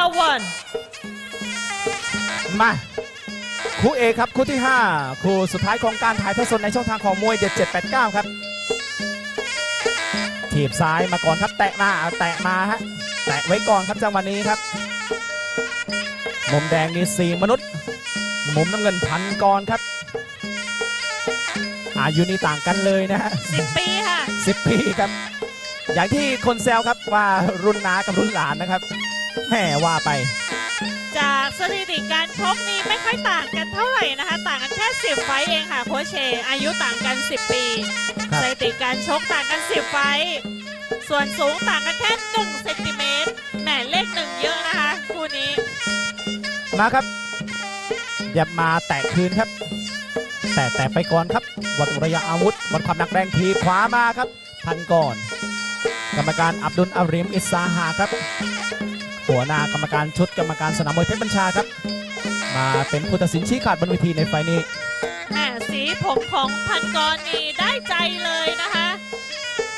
round one มาคู่เอกครับคู่ที่ 5 คู่สุดท้ายของการถ่ายทอดสดในช่องทางของมวยเด็ด789 ครับทีบซ้ายมาก่อนครับแตะมาแตะมาฮะแตะไว้ก่อนครับจังหวะนี้ครับ มุมแดงนี่สี่มนุษย์ มุมน้ำเงินพันกรครับ อายุนี่ต่างกันเลยนะฮะ10ปีค่ะสิบปีครับ อย่างที่คนแซวครับว่ารุ่นน้ากับรุ่นหลานนะครับ แหมว่าไป จากสถิติการชกนี่ไม่ค่อยต่างกันเท่าไหร่นะคะ ต่างกันแค่ 10 ไฟต์เองค่ะโคชเช อายุต่างกัน 10 ปีครับ สถิติการชกต่างกัน 10 ไฟต์ส่วนสูงต่างกันแค่1เซนติเมตรแหมเลขหนึ่งเยอะนะคะคู่นี้ มาครับ อย่ามาแตะคืนครับ แต่แต่ไปก่อนครับ วัดระยะอาวุธ วัดความหนักแรงทีขวามาครับพันก่อน กรรมการอับดุลอาริมอิสาฮาครับ หัวหน้ากรรมการชุดกรรมการสนามมวยเพชรบัญชาครับ มาเป็นผู้ตัดสินชี้ขาดบนเวทีในไฟล์นี้แหมสีผมของพันกรนี่ได้ใจเลยนะคะ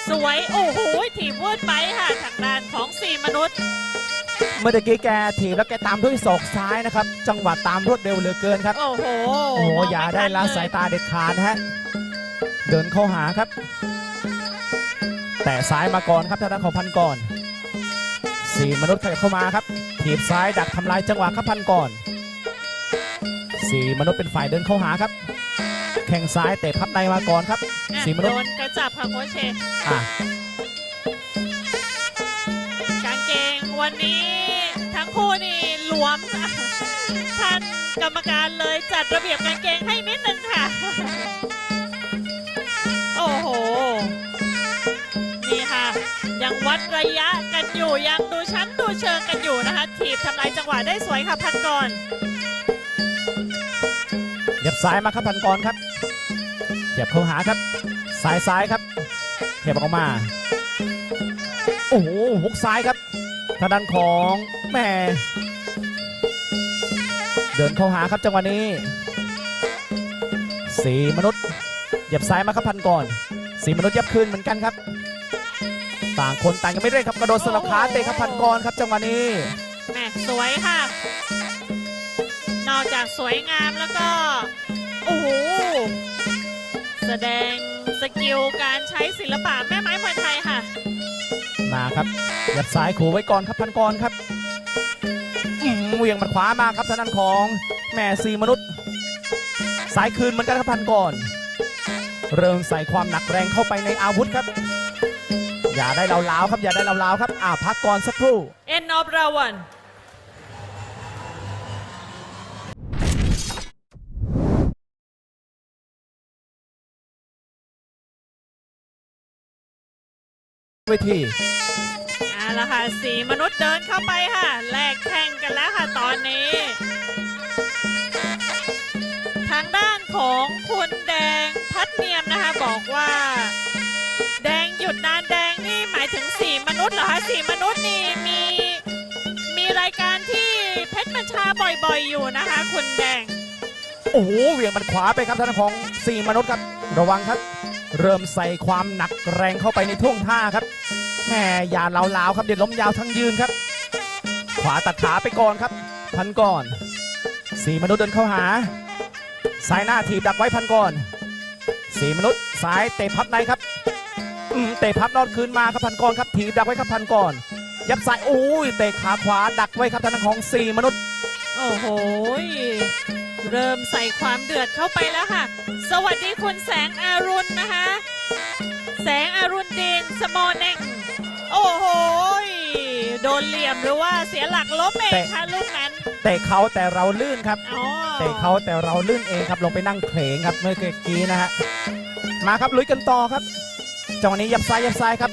สวยโอ้โหถีบวืดไปค่ะทางด้านของสี่มนุษย์ เมื่อตะกี้แกถีบแล้วแกตามด้วยศอกซ้ายนะครับ จังหวะตามรวดเร็วเหลือเกินครับ โอ้โหโอ้โหมงอย่าม่ได้ทันละเสายตาเด็ดขาดนะฮะเดินเข้าหาครับ แต่ซ้ายมาก่อนครับทางด้านของพันก่อน สี่มนุษย์ขยับเข้ามาครับถีบซ้ายดักทำลายจังหวะครับพันก่อนสี่มนุษย์เป็นฝ่ายเดินเข้าหาครับ แข้งซ้ายเตะพับในมาก่อนครับอะสี่มนุษย์โดนกระจับค่ะโคชเชอะกางเกงวันนี้ทั้งคู่นี่หลวมท่านกรรมการเลยจัดระเบียบกางเกงให้นิดนึงค่ะ โอ้โห นี่ค่ะ ยังวัดระยะกันอยู่ยังดูชั้นดู เชิงกันอยู่นะคะถีบทำลายจังหวะได้สวยค่ะพันกรเหยียบซ้ายมาครับพันก่อนครับเหยียบเข้าหาครับซ้ายซ้ายครับเหยียบออกมา โอ้โหฮุกซ้ายครับทางด้านของแม่เดินเข้าหาครับจังหวะนี้สีมนุษย์เหยียบซ้ายมาครับพันก่อนสีมนุษย์ยับคืนเหมือนกันครับ ต่างคนต่างยังไม่เร่งครับกระโดดสลับขาเตะครับพันกรครับจังหวะนี้แหม่สวยค่ะ นอกจากสวยงามแล้วก็โอ้โหแสดงสกิลการใช้ศิลปะแม่ไม้มวยไทยค่ะ มาครับเหยับซ้ายขู่ไว้ก่อนครับพันกรครับอืมเหวียงหมัดขวามาครับทางด้านของแม่สีมนุษย์ สายคืนเหมือนกันครับพันกรเริ่มใส่ความหนักแรงเข้าไปในอาวุธครับ อย่าได้เล้าวๆครับอย่าได้เล้าวๆครับอ่าพักก่อนสักครู่ End of round one เวทีเอาละค่ะสีมนุษย์เดินเข้าไปค่ะแลกแข่งกันแล้วค่ะตอนนี้ ทางด้านของคุณแดงพัดเนียมนะคะ นุษย์เหรอคะสีมนุษย์นี่มีมีรายการที่เพชรบัญชาบ่อยๆ อยู่นะคะ คุณแดง โอ้โหเหวียงมัดขวาไปครับทางด้านของสี่มนุษย์ครับ ระวังครับ เริ่มใส่ความหนักแรงเข้าไปในท่วงท่าครับแหมอย่าเลาวๆครับเดี๋ยวล้มยาวทั้งยืนครับ ขวาตัดขาไปก่อนครับ พันก่อนสี่มนุษย์เดินเข้าหาสายหน้าถีบดักไว้พันก่อนสี่มนุษย์ซ้ายเตะพับในครับ เตะพับนอดคืนมาครับพันก่อนครับถีบดักไว้ครับพันก่อนยับซ้ายโอ้ยเตะขาขวาดักไว้ครับทางด้านของสีมนุษย์ โอ้โหเริ่มใส่ความเดือดเข้าไปแล้วค่ะ สวัสดีคุณแสงอารุณนะคะ แสงอารุณดีนสมอเน่งโอ้โหโดนเหลี่ยมหรือว่าเสียหลักล้มเองค่ะลูกนั้นเตะเขาแต่เราลื่นครับอ๋อเตะเขาแต่เราลื่นเองครับลงไปนั่งเคลงครับเมื่อกี้นะฮะมาครับลุยกันต่อครับ จังหวะนี้ยับซ้ายยับซ้ายครับ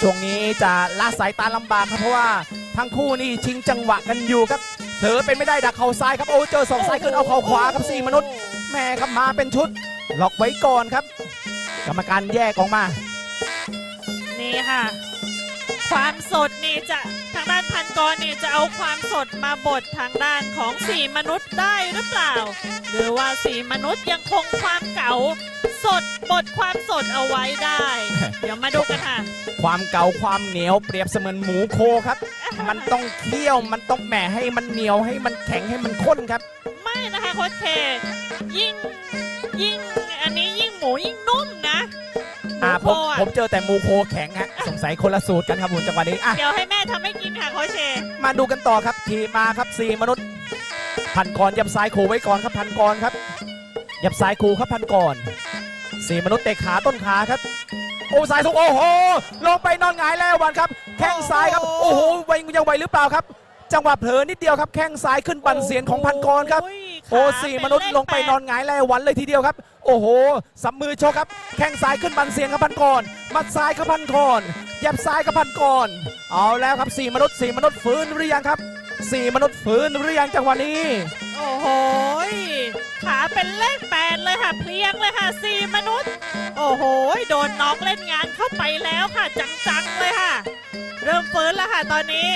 ช่วงนี้จะละสายตาลำบากครับเพราะว่าทั้งคู่นี่ชิงจังหวะกันอยู่ครับเธอเป็นไม่ได้ดักเข่าซ้ายครับโอ้เจอสองซ้ายขึ้นเอาเข่าขวาครับสี่มนุษย์แม่ครับมาเป็นชุด ล็อกไว้ก่อนครับ กรรมการแยกออกมานี่ค่ะ ความสดนี่จะทางด้านพันกรนี่จะเอาความสดมาบดทางด้านของสี่มนุษย์ได้หรือเปล่า หรือว่าสี่มนุษย์ยังคงความเก่า สดบดความสดเอาไว้ได้ เดี๋ยวมาดูกันค่ะ ความเก่าความเหนียวเปรียบเสมือนหมูโคครับ มันต้องเคี่ยวมันต้องแหม่ให้มันเหนียวให้มันแข็งให้มันข้นครับ ไม่นะคะโค้ชเคยิ่งยิ่งอันนี้ยิ่งหมูยิ่งนุ่มนะหมูอ่าโคผมอะผมเจอแต่หมูโคแข็งฮะสงสัยคนละสูตรกันครับผมจังหวะนี้อะเดี๋ยวให้แม่ทำให้กินค่ะโค้ชเชมาดูกันต่อครับทีมาครับสี่มนุษย์ พันกรยับซ้ายขู่ไว้ก่อนครับพันกรครับยับซ้ายขู่ครับพันกร สี่มนุษย์เตะขาต้นขาครับ โอ้สายสุกโอ้โหลงไปนอนหงายแล้ววันครับ แข้งซ้ายครับ โอ้โหไวยังไหวหรือเปล่าครับ จังหวะเผลอนิดเดียวครับ แข้งซ้ายขึ้นบันเสียนของพันกรครับ โอ้โอ้ยสี่ขามนุษย์เป็ลงไปเลขนอนหงายแล้ววันเลยทีเดียวครับ โอ้โหสับมือโชกครับ แข้งซ้ายขึ้นบันเสียงครับพันกรมัดซ้ายครับพันกรยับซ้ายครับพันกรเอาแล้วครับสี่มนุษย์สี่มนุษย์ฟื้นหรือยังครับสี่มนุษย์ฟื้นหรือยังจังหวะนี้ โอ้โหยขาเป็นเลขแปดเลย ค่ะเพลียงเลยค่ะสี่มนุษย์ โอ้โห โดนน้องเล่นงานเข้าไปแล้วค่ะ จังๆเลยค่ะ เริ่มฟื้นแล้วค่ะตอนนี้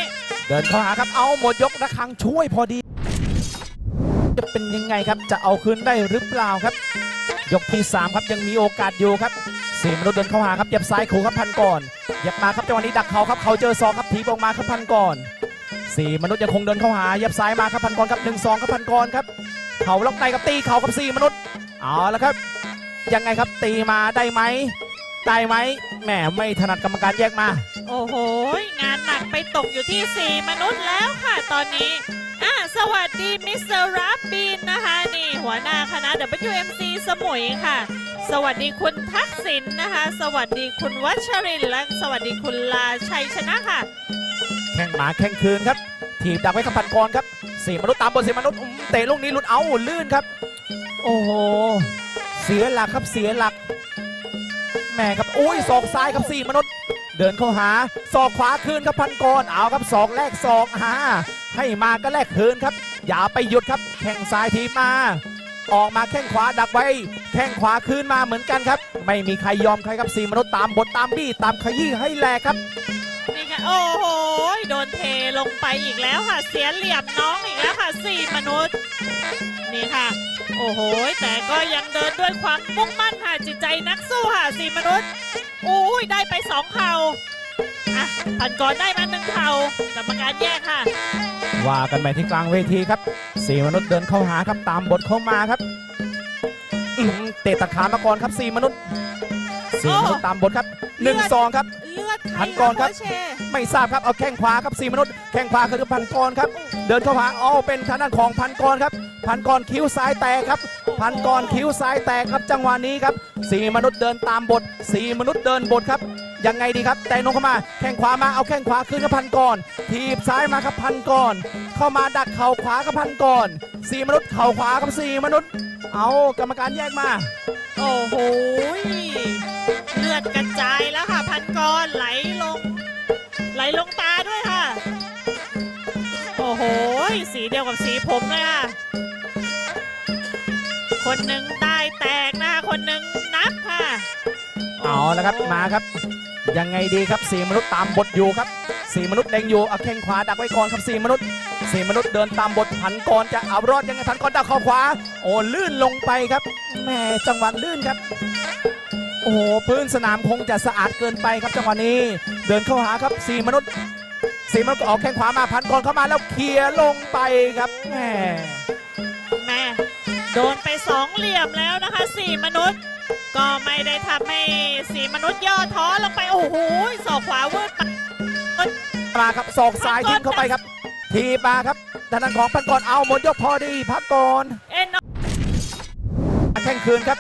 เดินเข้าหาครับเอาหมดยกระฆังช่วยพอดี จะเป็นยังไงครับจะเอาคืนได้หรือเปล่าครับ ยกที่สามครับยังมีโอกาสอยู่ครับสี่มนุษย์เดินเข้าหาครับเหยับซ้ายขู่ครับพันก่อนเหยับมาครับจังหวะนี้ดักเขาครับเขาเจอซองครับถีบออกมาครับพันก่อนสี่มนุษย์ยังคงเดินเข้าหาเหยับซ้ายมาครับพันก่อนครับหนึ่งสองครับพันก่อนครับเขาล็อกในกับตีเขากับสี่มนุษย์ เอาละครับ ยังไงครับตีมาได้ไหมได้ไหมแหมไม่ถนัดกรรมการแยกมา โอ้โหยงานหนักไปตกอยู่ที่ 4 มนุษย์แล้วค่ะตอนนี้อะสวัสดีมิสเตอร์รับบินนะคะนี่หัวหน้าคณะ WMC สมุยค่ะ สวัสดีคุณทักษิณนะคะ สวัสดีคุณวัชรินทร์และสวัสดีคุณลาชัยชนะค่ะ แข่งหมาแข่งคืนครับ ทีบดักไว้กับพันกรครับสี่มนุษย์ตามบนสี่มนุษย์อืมเตะลูกนี้หลุดเอาลื่นครับ โอ้โห เสียหลักครับเสียหลักแหม่ครับโอ้ยศอกซ้ายครับสี่มนุษย์ เดินเข้าหาศอกขวาคืนครับพันกรเอาครับศอกแรกศอกหาให้มาก็แลกคืนครับ อย่าไปหยุดครับ แข้งซ้ายทีมา ออกมาแข้งขวาดักไว้ แข้งขวาคืนมาเหมือนกันครับ ไม่มีใครยอมใครครับสี่มนุษย์ตามบทตามบี้ตามขยี้ให้แหลกครับนี่ค่ะโอ้โหโดนเทลงไปอีกแล้วค่ะ เสียเหลี่ยมน้องอีกแล้วค่ะ4มนุษย์ นี่ค่ะ อ้โหยแต่ก็ยังเดินด้วยความมุ่งมั่นค่ะจิตใจนักสู้ค่ะ4มนุษย์อุ้ยได้ไป2เข่าอะพันกรได้มาหนึ่งเข่ากรรมการแยกค่ะ ว่ากันไปที่กลางเวทีครับสี่มนุษย์เดินเข้าหาครับตามบทเข้ามาครับอื้อหือเตะตัดขามาก่อนครับสี่มนุษย์สี่มนุษย์ตามบทครับหนึ่งสองครับ เลือดใครพันกรครับเหอโเชไม่ทราบครับเอาแข้งขวาครับสี่มนุษย์แข้งขวาคือพันกรครับ เดินเข้าหาอ๋อเป็นทางด้านของพันกรครับ พันกรคิ้วซ้ายแตกครับ พันกรคิ้วซ้ายแตกครับ จังหวะนี้ครับสี่มนุษย์เดินตามบทสี่มนุษย์เดินบทครับยังไงดีครับ แต่นงเข้ามาแข้งขวามาเอาแข้งขวาขึ้นกับพันกรทีบซ้ายมาครับพันกรเข้ามาดักเข่าขวากับพันกรสี่มนุษย์เข่าขวากับสี่มนุษย์ เอากรรมการแยกมา โอ้โหเลือดกระจายแล้วค่ะ พันกรไหลลง ไหลลงตาด้วยค่ะ โอ้โหสีเดียวกับสีผมเลยค่ะ คนหนึ่งได้แตกนะคะคนหนึ่งนับค่ะเอาแล้วครับมาครับ ยังไงดีครับสี่มนุษย์ตามบทอยู่ครับสี่มนุษย์เล็งอยู่เอาแข้งขวาดักไว้ก่อนครับสี่มนุษย์สี่มนุษย์เดินตามบทผันกรจะเอารอดยังไงผันกรดักข่าขวา โอ้ลื่นลงไปครับแหม่จังหวะลื่นครับ โอ้โหพื้นสนามคงจะสะอาดเกินไปครับจังหวะนี้ เดินเข้าหาครับสี่มนุษย์สี่มนุษย์ออกแข้งขวามาพันกรเข้ามาแล้วเคลียร์ลงไปครับแหมแม่ โดนไปสองเหลี่ยมแล้วนะคะสี่มนุษย์ ก็ไม่ได้ทำให้สี่มนุษย์ย่อท้อลงไป โอ้โหสอกขวาเวิร์ดมาครับศอกซ้ายทิ้งเข้าไปครับ ทีบมาครับทางด้านของพันกรเอาหมดยกพอดีพักก่อนเอ็นแข่งคืนครับ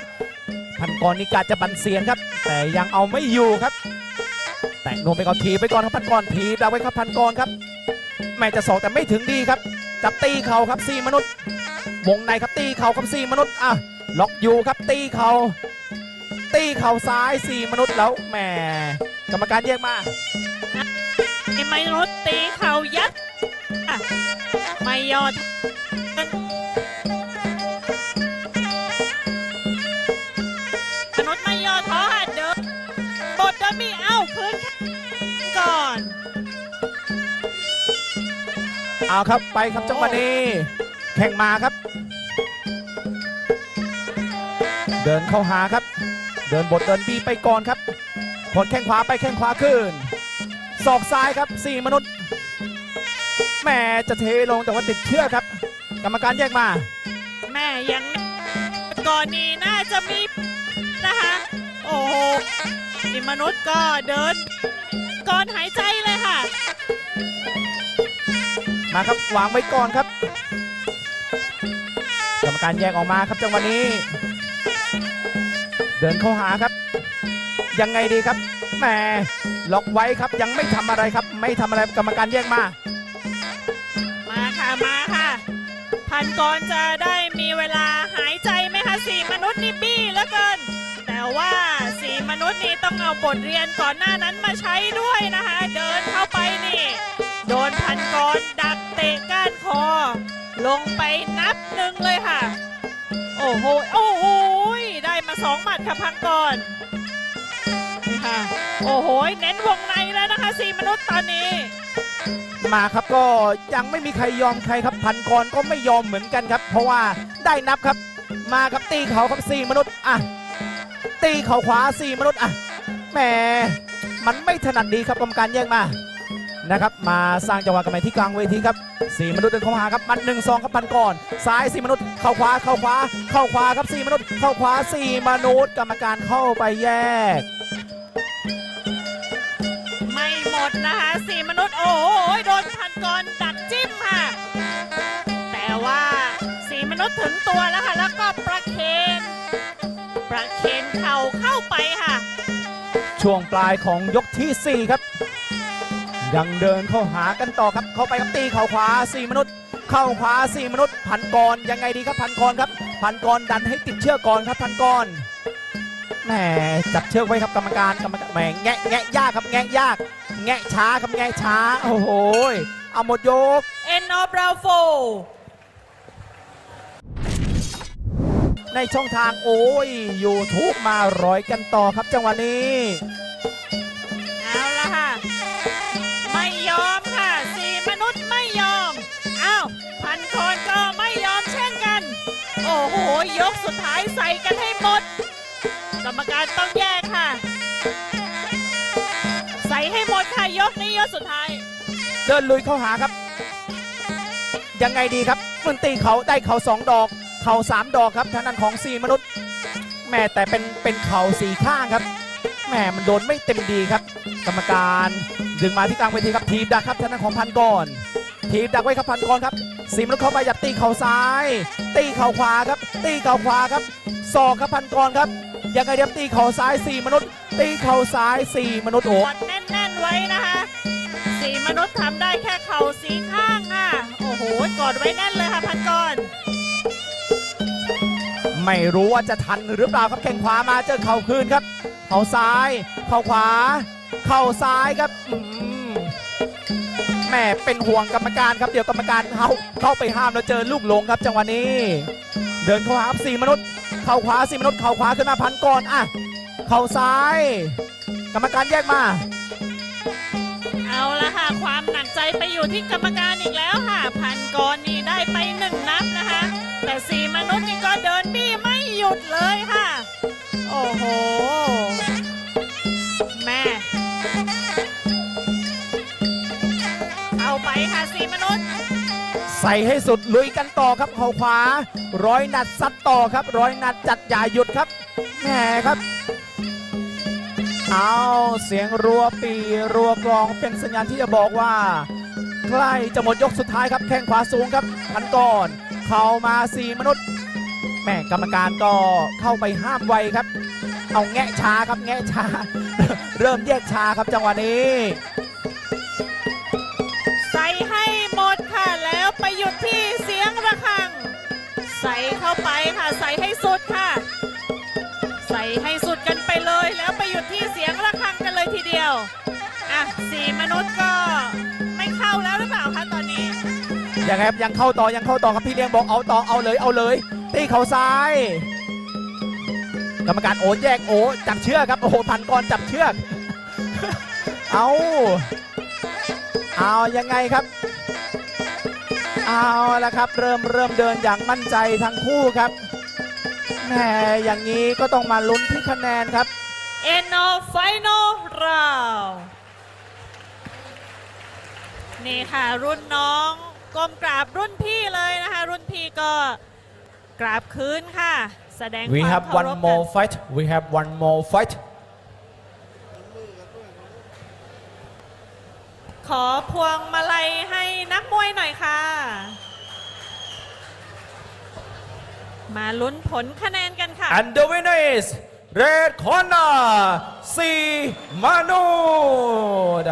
พันกรนี่กาจะบันเสียนครับ แต่ยังเอาไม่อยู่ครับ แตะนวมไปก่อนทีบไปก่อนครับพันกรทีบดักไว้ครับพันกรครับ แม่จะสอกแต่ไม่ถึงดีครับ จับตีเข่าครับซีมนุษย์วงในครับตีเข่าครับซีมนุษย์อะล็อกอยู่ครับตีเข่าตีเข่าซ้ายซีมนุษย์แล้วแหมกรรมการเรียกมาไอ้ไมนุษย์ตีเข่ายัดไม่ยอด เอาครับไปครับจังหวะนี้แข่งมาครับ เดินเข้าหาครับ เดินบทเดินบีไปก่อนครับผลแข้งขวาไปแข้งขวาขึ้นศอกซ้ายครับสี่มนุษย์แม่จะเทลงแต่ว่าติดเชือกครับ กรรมการแยกมา แม่ยังก่อนนี้น่าจะมีนะคะ โอ้โหนี่มนุษย์ก็เดินก่อนหายใจ มาครับวางไว้ก่อนครับกรรมการแยกออกมาครับจังหวะนี้ เดินเข้าหาครับ ยังไงดีครับแหมล็อกไว้ครับยังไม่ทำอะไรครับ ไม่ทำอะไรกรรมการแยกมา มาค่ะมาค่ะ พันกรจะได้มีเวลาหายใจไหมคะสี่มนุษย์นี่บี้เหลือเกิน แต่ว่าสี่มนุษย์นี่ต้องเอาบทเรียนก่อนหน้านั้นมาใช้ด้วยนะคะ เดินเข้าไปนี่ โดนพันกร ไปนับหนึ่งเลยค่ะ โอ้โห โอ้โห ได้มาสองหมัดค่ะพันกรนี่ค่ะ โอ้โห เน้นวงในแล้วนะคะสี่มนุษย์ตอนนี้ มาครับก็ยังไม่มีใครยอมใครครับพันกรก็ไม่ยอมเหมือนกันครับ เพราะว่าได้นับครับ มาครับตีเขาครับสี่มนุษย์อะตีเขาขวาสี่มนุษย์อะแหมมันไม่ถนัดดีครับกรรมการแยกมา นะครับมาสร้างจังหวะกันใหม่ที่กลางเวทีครับสี่มนุษย์เดินเข้าหาครับมันหนึ่งสองครับพันกรซ้ายสี่มนุษย์เข้าขวาเข้าขวาเข้าขวาครับสี่มนุษย์เข้าขวาสี่มนุษย์กรรมการเข้าไปแยก ไม่หมดนะคะสี่มนุษย์โอ้โหโดนพันกรดักจิ้มค่ะแต่ว่าสี่มนุษย์ถึงตัวแล้วค่ะแล้วก็ประเคนประเคนเข่าเข้าไปค่ะ ช่วงปลายของยกทีสี่4 ครับ ยังเดินเข้าหากันต่อครับ เข้าไปครับตีเข่าขวา4มนุษย์ เข้าขวา4มนุษย์ พันกรยังไงดีครับพันกรครับ พันกรดันให้ติดเชือกก่อนครับพันกรแหมจับเชือกไว้ครับกรรมการกรรมการแหมแงะแงะยากครับแงะยาก แงะช้าครับแงะช้า โอ้โหเอาหมดยก End of round ในช่องทางโอ้ยยูทูบมาร้อยกันต่อครับจังหวะนี้ สุดท้ายใส่กันให้หมด กรรมการต้องแยกค่ะ ใส่ให้หมดค่ะยกนี้ยกสุดท้าย เดินลุยเข้าหาครับ ยังไงดีครับมันตีเขาได้เขาสองดอก เขาสามดอกครับทางด้านของสี่มนุษย์แม่แต่เป็นเป็นเข่าสี่ข้างครับแม่มันโดนไม่เต็มดีครับ กรรมการดึงมาที่กลางเวทีครับทีบดักครับทางด้านของพันกรทีบดักไว้ครับพันกรครับสีมนุษย์เข้าไปหยับตีเข่าซ้าย ตีเข่าขวาครับ ตีเข่าขวาครับศอกครับพันกรครับยังไงเดียบตีเข่าซ้ายสี่มนุษย์ ตีเข่าซ้ายสี่มนุษย์โอ้กดแน่นๆไว้นะคะสีมนุษย์ทำได้แค่เข่าสีข้างค่ะโอ้โหกดไว้แน่นเลยค่ะพันกรไม่รู้ว่าจะทันหรือเปล่าครับแข้งขวามาเจอเข่าคืนครับ เข่าซ้าย เข่าขวา เข่าซ้ายครับอืมแหม่เป็นห่วงกรรมการครับเดี๋ยวกรรมการเข้าเข้าไปห้ามแล้วเจอลูกหลงครับจังหวะนี้ เดินเข้าหาครับสี่มนุษย์ เข่าขวาสี่มนุษย์ เข่าขวาขึ้นมาพันก่อนอะ เข่าซ้าย กรรมการแยกมา เอาละค่ะ ความหนักใจไปอยู่ที่กรรมการอีกแล้วค่ะ พันกรนี่ได้ไปหนึ่งนับนะคะ แต่สี่มนุษย์นี่ก็เดินบี้ไม่หยุดเลยค่ะ โอ้โห แม่เอาไปค่ะสี่มนุษย์ ใส่ให้สุดลุยกันต่อครับเข่าขวา ร้อยนัดซัดต่อครับ ร้อยนัดจัดอย่าหยุดครับแหมครับ เอาเสียงรัวปีรัวกลองเป็นสัญญาณที่จะบอกว่า ใกล้จะหมดยกสุดท้ายครับแข้งขวาสูงครับพันก่อนเข้ามาสี่มนุษย์แม่กรรมการก็เข้าไปห้ามไวครับ เอาแงะช้าครับแงะช้า เริ่มแยกช้าครับจังหวะนี้ ใส่ให้สุดค่ะ ใส่ให้สุดกันไปเลยแล้วไปหยุดที่เสียงระฆังกันเลยทีเดียว อะสี่มนุษย์ก็ไม่เข้าแล้วหรือเปล่าคะตอนนี้ ยังไงครับยังเข้าต่อยังเข้าต่อครับพี่เลี้ยงบอกเอาต่อเอาเลยเอาเลย ตีเข่าซ้าย กรรมการโอ้แยกโอ้จับเชือกครับโอ้โหพันกรจับเชือก เอาเอายังไงครับเอาละครับ เริ่มเริ่มเดินอย่างมั่นใจทั้งคู่ครับ แหมแหมอย่างนี้ก็ต้องมาลุ้นที่คะแนนครับ End of final round นี่ค่ะรุ่นน้องก้มกราบรุ่นพี่เลยนะคะ รุ่นพี่ก็กราบคืนค่ะ แสดง We ความ have เคาร one พ more กัน fight. We have one more fight. ขอพวงมาลัยให้นักมวยหน่อยค่ะ มาลุ้นผลคะแนนกันค่ะ And the winner is Red Corner, C. Manud.